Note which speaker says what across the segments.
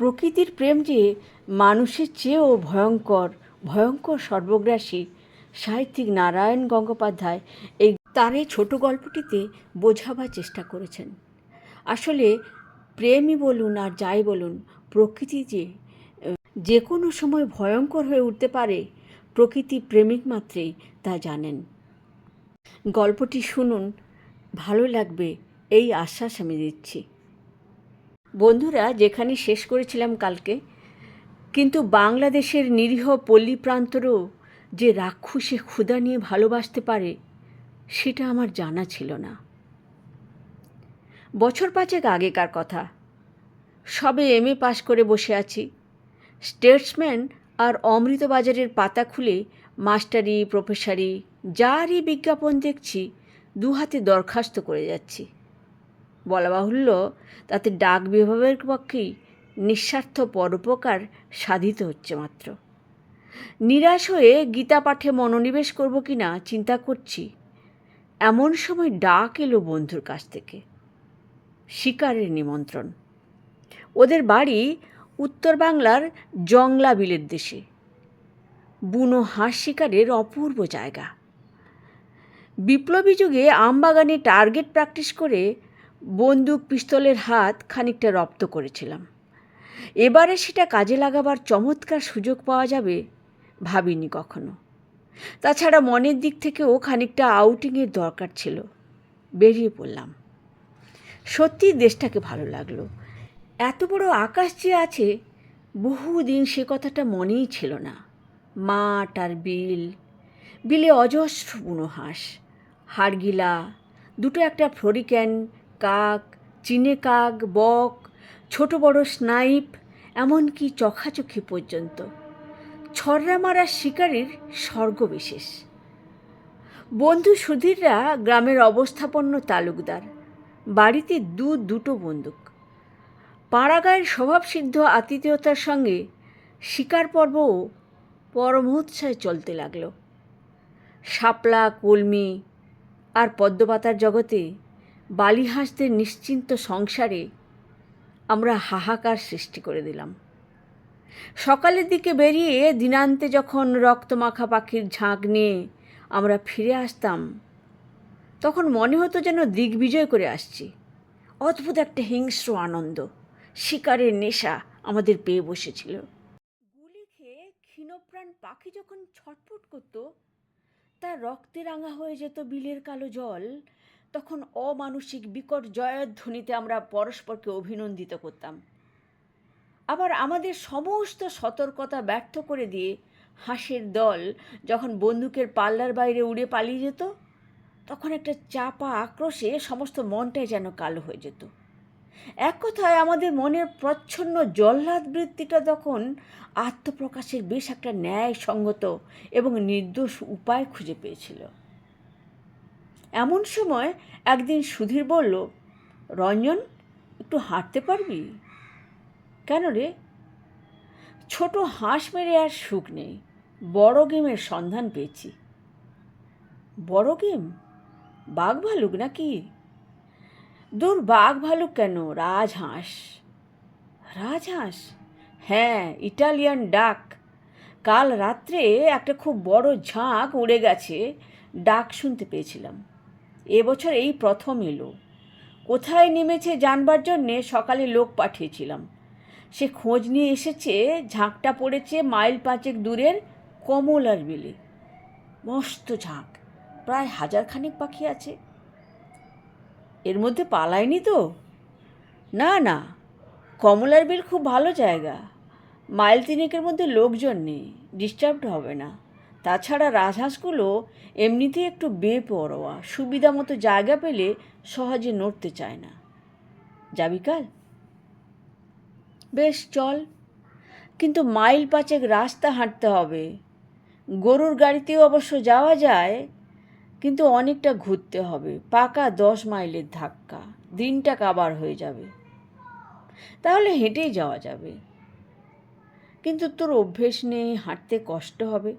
Speaker 1: প্রকৃতির প্রেম যে মানুষের চেয়েও ভয়ঙ্কর ভয়ঙ্কর সর্বগ্রাসী। সাহিত্যিক নারায়ণ গঙ্গোপাধ্যায় এই তার এই ছোট গল্পটিতে বোঝাবার চেষ্টা করেছেন। আসলে প্রেমই বলুন আর যাই বলুন, প্রকৃতি যে যে কোনো সময় ভয়ঙ্কর হয়ে উঠতে পারে, প্রকৃতি প্রেমিক মাত্রেই তা জানেন। গল্পটি শুনুন, ভালো লাগবে, এই আশ্বাস আমি দিচ্ছি। বন্ধুরা, যেখানে শেষ করেছিলাম কালকে, কিন্তু বাংলাদেশের নিরীহ পল্লী প্রান্তরও যে রাক্ষসে ক্ষুধা নিয়ে ভালোবাসতে পারে, সেটা আমার জানা ছিল না। বছর পাঁচেক আগেকার কথা। সবে এম এ পাশ করে বসে আছি। স্টেটসম্যান আর অমৃতবাজারের পাতা খুলে মাস্টারি, প্রফেসারি, যারই বিজ্ঞাপন দেখছি দু হাতে দরখাস্ত করে যাচ্ছি। বলা বাহুল্য, তাতে ডাক বিভাগের পক্ষেই নিঃস্বার্থ পরোপকার সাধিত হচ্ছে মাত্র। নিরাশ হয়ে গীতা পাঠে মনোনিবেশ করব কি না চিন্তা করছি। এমন সময় ডাক এলো বন্ধুর কাছ থেকে। শিকারের নিমন্ত্রণ। ওদের বাড়ি উত্তর বাংলার জংলা বিলের দেশে। বুনো হাঁস শিকারের অপূর্ব জায়গা। বিপ্লবী যুগে আমবাগানে টার্গেট প্র্যাকটিস করে বন্দুক পিস্তলের হাত খানিকটা রপ্ত করেছিলাম। এবারে সেটা কাজে লাগাবার চমৎকার সুযোগ পাওয়া যাবে ভাবিনি কখনো। তাছাড়া মনের দিক থেকেও খানিকটা আউটিংয়ের দরকার ছিল। বেরিয়ে পড়লাম। সত্যি দেশটাকে ভালো লাগল। এত বড় আকাশ যে আছে, বহুদিন সে কথাটা মনেই ছিল না। মাঠ আর বিল, বিলে অজস্র বুনো হাঁস, হাড়গিলা, দুটো একটা ফ্লোরিক্যান কাক, চিনে কাক, বক, ছোট বড় স্নাইপ, এমনকি চোখাচোখি পর্যন্ত। ছড়রা মারা শিকারীর স্বর্গবিশেষ। বন্ধু সুধীররা গ্রামের অবস্থাপন্ন তালুকদার। বাড়িতে দু দুটো বন্দুক। পাড়াগাঁয়ের স্বভাবসিদ্ধ আতিথেয়তার সঙ্গে শিকার পর্বও পরমোৎসাহে চলতে লাগল। শাপলা, কলমি আর পদ্মপাতার জগতে বালিহাঁসদের নিশ্চিন্ত সংসারে আমরা হাহাকার সৃষ্টি করে দিলাম। সকালের দিকে বেরিয়ে দিনান্তে যখন রক্তমাখা পাখির ঝাঁক নিয়ে আমরা ফিরে আসতাম, তখন মনে হতো যেন দিগ্বিজয় করে আসছি। অদ্ভুত একটা হিংস্র আনন্দ, শিকারের নেশা আমাদের পেয়ে বসেছিল। গুলি খেয়ে ক্ষীণপ্রাণ পাখি যখন ছটফট করত, তার রক্তে রাঙা হয়ে যেত বিলের কালো জল তখন অমানসিক বিকট জয়ধ্বনিতে আমরা পরস্পরকে অভিনন্দিত করতাম। আবার আমাদের সমস্ত সতর্কতা ব্যর্থ করে দিয়ে হাঁসের দল যখন বন্দুকের পাল্লার বাইরে উড়ে পালিয়ে যেত, তখন একটা চাপা আক্রোশে সমস্ত মনটাই যেন কালো হয়ে যেত। এক কথায় আমাদের মনের প্রচ্ছন্ন জল্লাদ বৃত্তিটা তখন আত্মপ্রকাশের বেশ একটা ন্যায়সঙ্গত এবং নির্দোষ উপায় খুঁজে পেয়েছিল। এমন সময় একদিন সুধীর বলল, রঞ্জন, একটু হাঁটতে পারবি? কেন রে? ছোট হাঁস মেরে আর সুখ নেই, বড় গেমের সন্ধান পেয়েছি। বড় গেম? বাঘ ভালুক নাকি? দূর, বাঘ ভালুক কেন? রাজহাঁস। রাজহাঁস? হ্যাঁ ইটালিয়ান ডাক। কাল রাত্রে একটা খুব বড় ঝাঁক উড়ে গেছে, ডাক শুনতে পেয়েছিলাম। এবছর এই প্রথম এলো কোথায় নেমেছে জানবার জন্যে সকালে লোক পাঠিয়েছিলাম। সে খোঁজ নিয়ে এসেছে, ঝাঁকটা পড়েছে মাইল পাঁচেক দূরের কমলার বিলে। মস্ত ঝাঁক, প্রায় হাজার খানেক পাখি আছে। এর মধ্যে পালায়নি তো? না না, কমলার বিল খুব ভালো জায়গা। মাইল তিনেকের মধ্যে লোকজন নেই, ডিস্টার্বড হবে না। তাছাড়া রাজহাঁসগুলো এমনিতেই একটু বেপরোয়া সুবিধা মতো জায়গা পেলে সহজে নড়তে চায় না। যাবি কাল? বেশ, চল। কিন্তু মাইল পাঁচেক রাস্তা হাঁটতে হবে। গরুর গাড়িতেও অবশ্য যাওয়া যায়, কিন্তু অনেকটা ঘুরতে হবে। পাকা দশ মাইলের ধাক্কা, দিনটা কাবার হয়ে যাবে। তাহলে হেঁটেই যাওয়া যাবে। কিন্তু তোর অভ্যেস নেই, হাঁটতে কষ্ট হবে।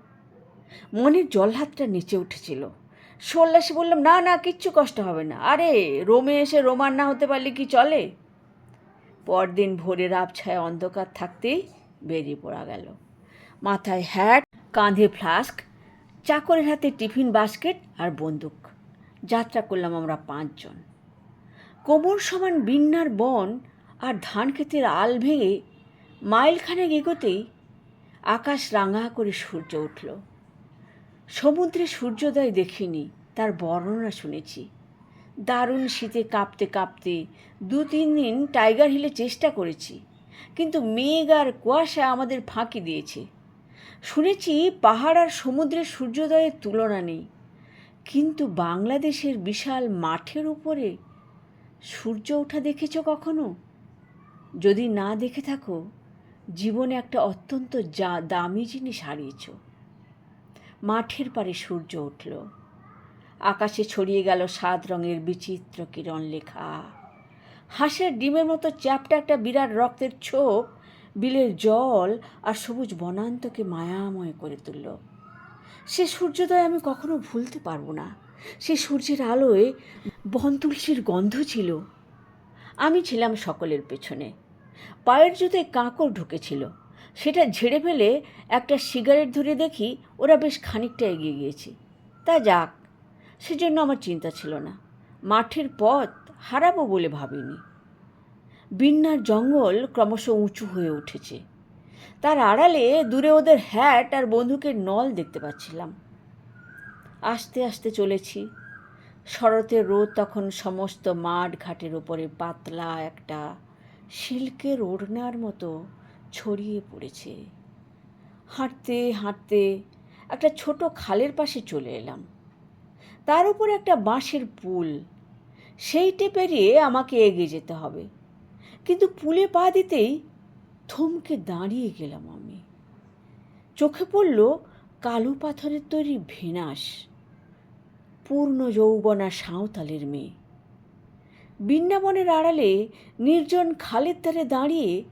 Speaker 1: মনের জলহাতটা নিচে উঠেছিল। সল্লাসে বললাম, না না, কিচ্ছু কষ্ট হবে না। আরে, রোমে এসে রোমান না হতে পারলে কি চলে? পরদিন ভোরের আবছায় অন্ধকার থাকতেই বেরিয়ে পড়া গেল। মাথায় হ্যাট কাঁধে ফ্লাস্ক চাকরের হাতে টিফিন বাস্কেট আর বন্দুক। যাত্রা করলাম আমরা পাঁচজন। কোমর সমান বিন্নার বন আর ধান ক্ষেতের আল ভেঙে মাইলখানেক এগোতেই আকাশ রাঙা করে সূর্য উঠল। সমুদ্রে সূর্যোদয় দেখিনি, তার বর্ণনা শুনেছি। দারুণ শীতে কাঁপতে কাঁপতে দু তিন দিন টাইগার হিলে চেষ্টা করেছি, কিন্তু মেঘ আর কুয়াশা আমাদের ফাঁকি দিয়েছে। শুনেছি পাহাড় আর সমুদ্রের সূর্যোদয়ের তুলনা নেই, কিন্তু বাংলাদেশের বিশাল মাঠের উপরে সূর্য ওঠা দেখেছ কখনো? যদি না দেখে থাকো, জীবনে একটা অত্যন্ত যা দামি জিনিস হারিয়েছ। মাঠের পারে সূর্য উঠল। আকাশে ছড়িয়ে গেল সাত রঙের বিচিত্র কিরণ লেখা। হাঁসের ডিমের মতো চ্যাপটা একটা বিরাট রক্তের ছোপ, বিলের জল আর সবুজ বনান্তকে মায়াময় করে তুলল। সে সূর্যোদয় আমি কখনো ভুলতে পারব না। সে সূর্যের আলোয় বনতুলসীর গন্ধ ছিল। আমি ছিলাম সকলের পেছনে। পায়ের জুতোয় কাঁকড় ঢুকেছিল। সেটা ঝেড়ে ফেলে একটা সিগারেট ধরে দেখি ওরা বেশ খানিকটা এগিয়ে গিয়েছে। তা যাক, সেজন্য আমার চিন্তা ছিল না। মাঠের পথ হারাবো বলে ভাবিনি। বিন্নার জঙ্গল ক্রমশ উঁচু হয়ে উঠেছে। তার আড়ালে দূরে ওদের হ্যাট আর বন্দুকের নল দেখতে পাচ্ছিলাম। আস্তে আস্তে চলেছি। শরতের রোদ তখন সমস্ত মাঠ ঘাটের ওপরে পাতলা একটা সিল্কের ওড়নার মতো। ছড়িয়ে পড়েছে। হাঁটতে হাঁটতে একটা ছোট খালের পাশে চলে এলাম। তার উপর একটা বাঁশের পুল। সেইটে পেরিয়ে আমাকে এগিয়ে যেতে হবে। কিন্তু পুলে পা দিতেই থমকে দাঁড়িয়ে গেলাম আমি। চোখে পড়ল কালো পাথরের তৈরি ভেনাস পূর্ণ যৌবনা সাঁওতালের মেয়ে। বৃন্দাবনের আড়ালে নির্জন খালের ধারে দাঁড়িয়ে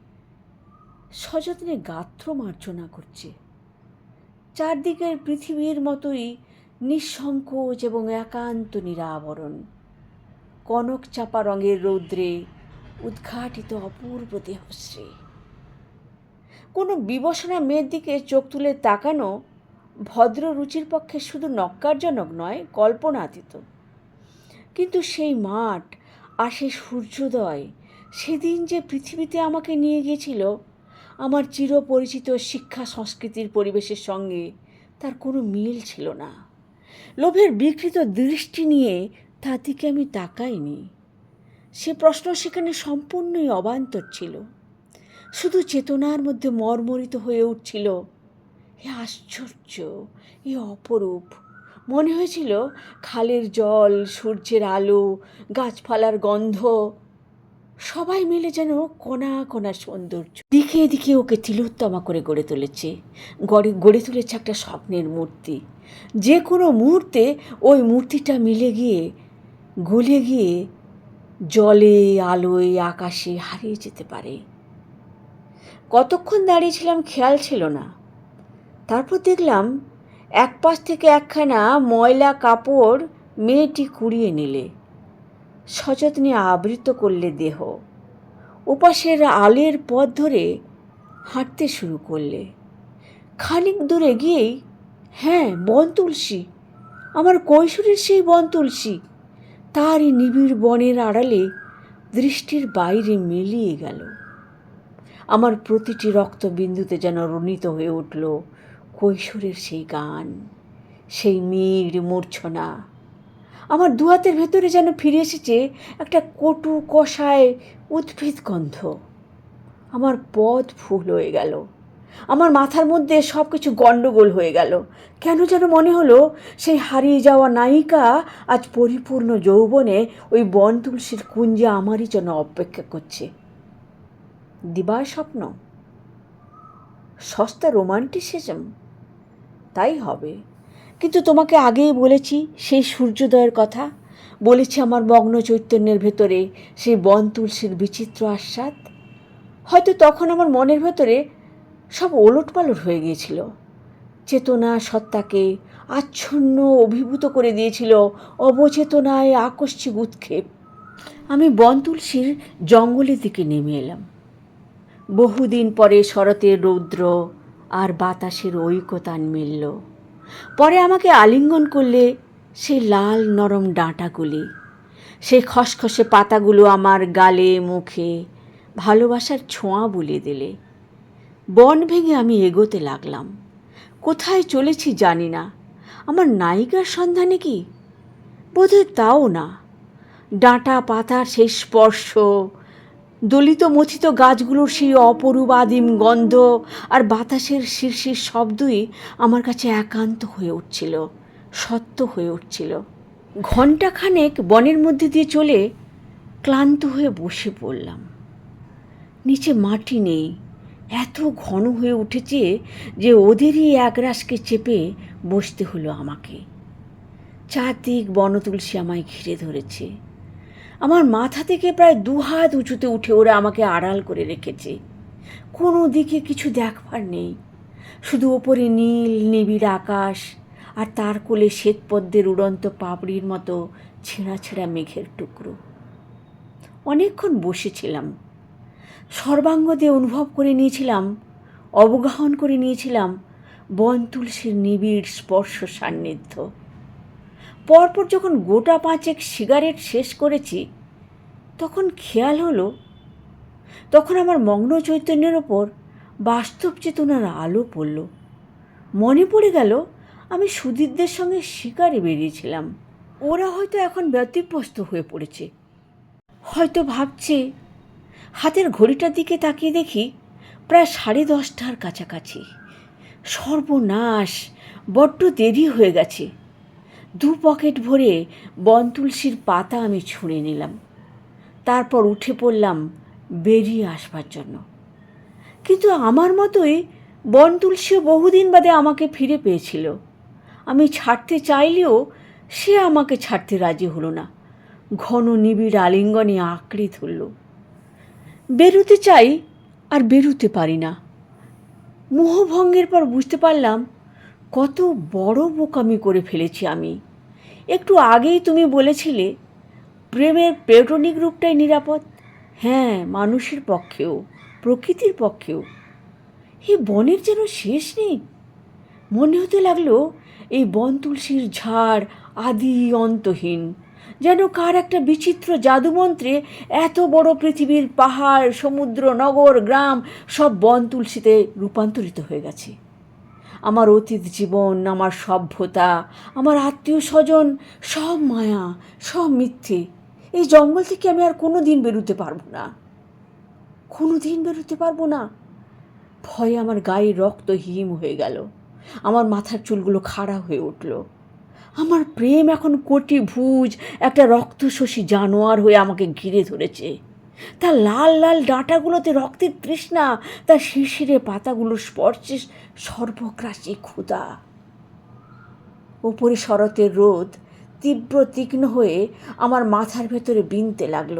Speaker 1: সযত্নে গাত্র মার্জনা করছে। চারদিকের পৃথিবীর মতোই নিঃসংকোচ এবং একান্ত নিরাবরণ। কনক চাপা রঙের রৌদ্রে উদ্ঘাটিত অপূর্ব দেহশ্রী। কোনো বিবসনা মেয়ের দিকে চোখ তুলে তাকানো ভদ্র রুচির পক্ষে শুধু নক্কারজনক নয়, কল্পনাতীত। কিন্তু সেই মাঠ আর সেই সূর্যোদয়, সেদিন যে পৃথিবীতে আমাকে নিয়ে গিয়েছিল আমার চিরপরিচিত শিক্ষা সংস্কৃতির পরিবেশের সঙ্গে তার কোনো মিল ছিল না। লোভের বিকৃত দৃষ্টি নিয়ে তার দিকে আমি তাকাইনি। সে প্রশ্ন সেখানে সম্পূর্ণই অবান্তর ছিল। শুধু চেতনার মধ্যে মর্মরিত হয়ে উঠছিল, এ আশ্চর্য, এ অপরূপ। মনে হয়েছিল, খালের জল, সূর্যের আলো, গাছপালার গন্ধ সবাই মিলে যেন কণা কণা সৌন্দর্য। দিকে দিকে ওকে তিলোত্তমা করে গড়ে তুলেছে। গড়ে গড়ে তুলেছে একটা স্বপ্নের মূর্তি। যে কোনো মুহূর্তে ওই মূর্তিটা মিলে গিয়ে, গলে গিয়ে জলে, আলোয়, আকাশে হারিয়ে যেতে পারে। কতক্ষণ দাঁড়িয়েছিলাম খেয়াল ছিল না। তারপর দেখলাম এক পাশ থেকে একখানা ময়লা কাপড় মেয়েটি কুড়িয়ে নিলে। সযত্নে আবৃত করলে দেহ। ওপাশের আলের পথ ধরে হাঁটতে শুরু করলে। খানিক দূরে গিয়েই হ্যাঁ বন তুলসী, আমার কৈশোরের সেই বন তুলসী। তারই নিবিড় বনের আড়ালে দৃষ্টির বাইরে মিলিয়ে গেল। আমার প্রতিটি রক্তবিন্দুতে যেন রণিত হয়ে উঠল কৈশোরের সেই গান, সেই মির মূর্ছনা। আমার দুহাতের ভেতরে যেন ফিরে এসেছে একটা কটু কষায় উদ্ভিদ গন্ধ। আমার পথ ফুল হয়ে গেল। আমার মাথার মধ্যে সব কিছু গণ্ডগোল হয়ে গেল। কেন যেন মনে হলো সেই হারিয়ে যাওয়া নায়িকা আজ পরিপূর্ণ যৌবনে ওই বন তুলসীর কুঞ্জে আমারই জন্য অপেক্ষা করছে। দিবার স্বপ্ন। সস্তা রোমান্টিসিজম। তাই হবে। কিন্তু তোমাকে আগেই বলেছি, সেই সূর্যোদয়ের কথা। বলেছি আমার মগ্ন চৈতন্যের ভেতরে সেই বন তুলসীর বিচিত্র আস্বাদ হয়তো তখন আমার মনের ভেতরে সব ওলট পালট হয়ে গিয়েছিল। চেতনা সত্তাকে আচ্ছন্ন অভিভূত করে দিয়েছিল অবচেতনায় আকস্মিক উৎক্ষেপ। আমি বনতুলসীর জঙ্গলের দিকে নেমে এলাম। বহুদিন পরে শরতের রৌদ্র আর বাতাসের ঐকতান মিলল। পরে আমাকে আলিঙ্গন করলে সে লাল নরম ডাঁটাগুলি সেই খসখসে পাতাগুলো আমার গালে, মুখে ভালোবাসার ছোঁয়া বুলিয়ে দিলে। বন ভেঙে আমি এগোতে লাগলাম। কোথায় চলেছি জানি না। আমার নায়িকার সন্ধানে কি? বোধহয় তাও না। ডাঁটা পাতার সেই স্পর্শ দলিত মথিত গাছগুলোর সেই অপরূপ আদিম গন্ধ আর বাতাসের শিরশির শব্দই আমার কাছে একান্ত হয়ে উঠছিল, সত্য হয়ে উঠছিল। ঘণ্টাখানেক বনের মধ্যে দিয়ে চলে ক্লান্ত হয়ে বসে পড়লাম। নিচে মাটি নেই, এত ঘন হয়ে উঠেছে যে ওদেরই একরাশকে চেপে বসতে হলো আমাকে। চারদিক বনতুলসী আমায় ঘিরে ধরেছে। আমার মাথা থেকে প্রায় দু হাত উঁচুতে উঠে ওরা আমাকে আড়াল করে রেখেছে। কোনো দিকে কিছু দেখবার নেই। শুধু ওপরে নীল, নিবিড় আকাশ আর তার কোলে শ্বেতপদ্মের উড়ন্ত পাপড়ির মতো ছেঁড়া ছেঁড়া মেঘের টুকরো। অনেকক্ষণ বসেছিলাম। সর্বাঙ্গ দিয়ে অনুভব করে নিয়েছিলাম, অবগাহন করে নিয়েছিলাম বন তুলসীর নিবিড় স্পর্শ সান্নিধ্য পরপর যখন গোটা পাঁচেক সিগারেট শেষ করেছি, তখন খেয়াল হলো, তখন আমার মগ্ন চৈতন্যের ওপর বাস্তব চেতনার আলো পড়ল। মনে পড়ে গেল, আমি সুদীপদের সঙ্গে শিকারে বেরিয়েছিলাম। ওরা হয়তো এখন ব্যতিব্যস্ত হয়ে পড়েছে। হয়তো ভাবছে, হাতের ঘড়িটার দিকে তাকিয়ে দেখি প্রায় সাড়ে দশটার কাছাকাছি। সর্বনাশ, বড্ড দেরি হয়ে গেছে। দু পকেট ভরে বনতুলসীর পাতা আমি ছুঁড়ে নিলাম। তারপর উঠে পড়লাম বেরিয়ে আসবার জন্য। কিন্তু আমার মতোই বনতুলসীও বহুদিন বাদে আমাকে ফিরে পেয়েছিল। আমি ছাড়তে চাইলেও সে আমাকে ছাড়তে রাজি হলো না। ঘন নিবিড় আলিঙ্গনে আঁকড়ে ধরল। বেরোতে চাই আর বেরোতে পারি না। মোহভঙ্গের পর বুঝতে পারলাম কত বড় বোকামি করে ফেলেছি আমি। একটু আগেই তুমি বলেছিলে, প্রেমের প্লেটোনিক রূপটাই নিরাপদ। হ্যাঁ মানুষের পক্ষেও, প্রকৃতির পক্ষেও। এই বনের যেন শেষ নেই। মনে হতে লাগল, এই বন তুলসীর ঝাড় আদি অন্তহীন। যেন কার একটা বিচিত্র জাদুমন্ত্রে এত বড় পৃথিবীর পাহাড়, সমুদ্র, নগর, গ্রাম সব বন তুলসীতে রূপান্তরিত হয়ে গেছে। আমার অতীত জীবন, আমার সভ্যতা, আমার আত্মীয় স্বজন, সব মায়া, সব মিথ্যে। এই জঙ্গল থেকে আমি আর কোনো দিন বেরোতে পারব না। কোনো দিন বেরোতে পারব না। ভয়ে আমার গায়ে রক্ত হিম হয়ে গেল। আমার মাথার চুলগুলো খাড়া হয়ে উঠল। আমার প্রেম এখন কোটি ভুজ একটা রক্তশোষী জানোয়ার হয়ে আমাকে ঘিরে ধরেছে। তার লাল লাল ডাঁটাগুলোতে রক্তের তৃষ্ণা, তার শিশিরে পাতাগুলোর স্পর্শে সর্বগ্রাসী ক্ষুধা। ওপরে শরতের রোদ তীব্র তীক্ষ্ণ হয়ে আমার মাথার ভেতরে বিনতে লাগল।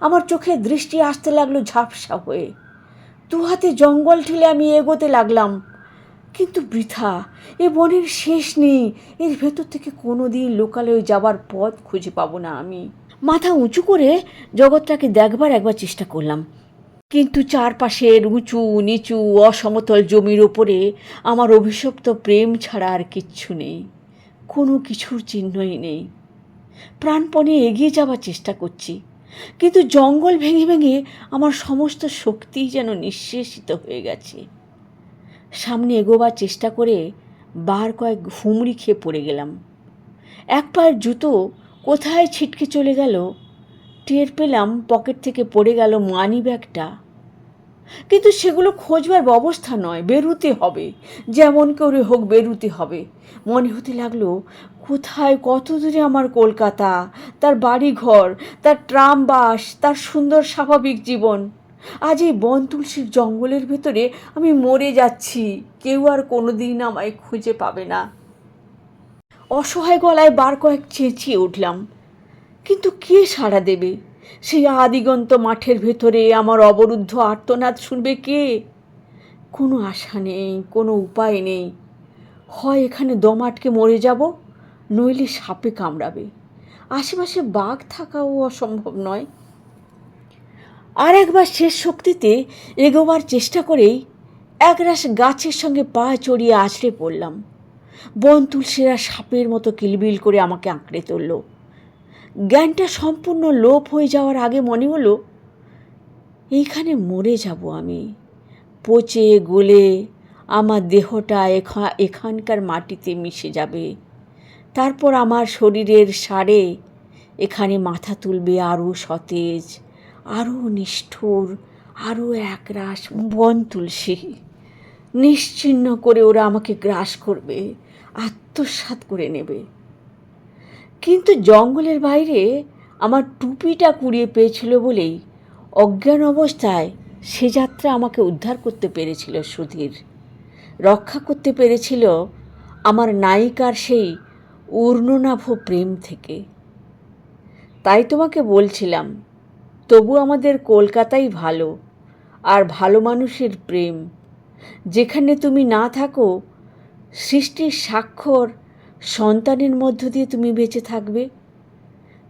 Speaker 1: আমার চোখে দৃষ্টি আসতে লাগল ঝাপসা হয়ে। দু হাতে জঙ্গল ঠেলে আমি এগোতে লাগলাম, কিন্তু বৃথা, এ বনের শেষ নেই। এর ভেতর থেকে কোনো দিন লোকালয়ে যাবার পথ খুঁজে পাবো না আমি। মাথা উঁচু করে জগৎটাকে দেখবার একবার চেষ্টা করলাম। কিন্তু চারপাশের উঁচু, নিচু, অসমতল জমির ওপরে আমার অভিশপ্ত প্রেম ছাড়া আর কিচ্ছু নেই। কোনো কিছুর চিহ্নই নেই। প্রাণপণে এগিয়ে যাবার চেষ্টা করছি। কিন্তু জঙ্গল ভেঙে ভেঙে আমার সমস্ত শক্তিই যেন নিঃশেষিত হয়ে গেছে। সামনে এগোবার চেষ্টা করে বার কয়েক হুমড়ি খেয়ে পড়ে গেলাম। এক পায়ের জুতো কোথায় ছিটকে চলে গেল? টের পেলাম পকেট থেকে পড়ে গেল মানি ব্যাগটা। কিন্তু সেগুলো খোঁজবার ব্যবস্থা নয়, বেরুতে হবে। যেমন করে হোক বেরুতে হবে। মনে হতে লাগল, কোথায়, কত দূরে আমার কলকাতা, তার বাড়িঘর, তার ট্রাম বাস তার সুন্দর স্বাভাবিক জীবন। আজ এই বন তুলসীর জঙ্গলের ভেতরে আমি মরে যাচ্ছি। কেউ আর কোনো দিন আমায় খুঁজে পাবে না। অসহায় গলায় বার কয়েক চেঁচিয়ে উঠলাম। কিন্তু কে সাড়া দেবে? সেই আদিগন্ত মাঠের ভেতরে আমার অবরুদ্ধ আর্তনাদ শুনবে কে? কোনো আশা নেই, কোনো উপায় নেই। হয় এখানে দম আটকে মরে যাব, নইলে সাপে কামড়াবে। আশেপাশে বাঘ থাকাও অসম্ভব নয়। আর একবার শেষ শক্তিতে এগোবার চেষ্টা করেই একরাশ গাছের সঙ্গে পা চড়িয়ে আছড়ে পড়লাম। বন তুলসীরা সাপের মতো কিলবিল করে আমাকে আঁকড়ে তুলল জ্ঞানটা সম্পূর্ণ লোপ হয়ে যাওয়ার আগে মনে হলো, এইখানে মরে যাব আমি। পচে গলে আমার দেহটা এখা, এখানকার মাটিতে মিশে যাবে। তারপর আমার শরীরের সারে এখানে মাথা তুলবে আরও সতেজ আরও নিষ্ঠুর আরও একরাশ বন তুলসী। নিশ্চিহ্ন করে ওরা আমাকে গ্রাস করবে। আত্মসাৎ করে নেবে। কিন্তু জঙ্গলের বাইরে আমার টুপিটা কুড়িয়ে পেয়েছিল বলেই অজ্ঞান অবস্থায় সে যাত্রা আমাকে উদ্ধার করতে পেরেছিল সুধীর। রক্ষা করতে পেরেছিল আমার নায়িকার সেই ঊর্ণনাভ প্রেম থেকে। তাই তোমাকে বলছিলাম, তবু আমাদের কলকাতাই ভালো আর ভালো মানুষের প্রেম। যেখানে তুমি না থাকো সৃষ্টির স্বাক্ষর সন্তানের মধ্য দিয়ে তুমি বেঁচে থাকবে।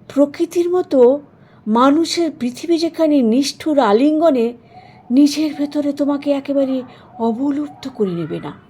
Speaker 1: প্রকৃতির মতো মানুষের পৃথিবী যেখানে নিষ্ঠুর আলিঙ্গনে নিজের ভেতরে তোমাকে একেবারে অবলুপ্ত করে নেবে না।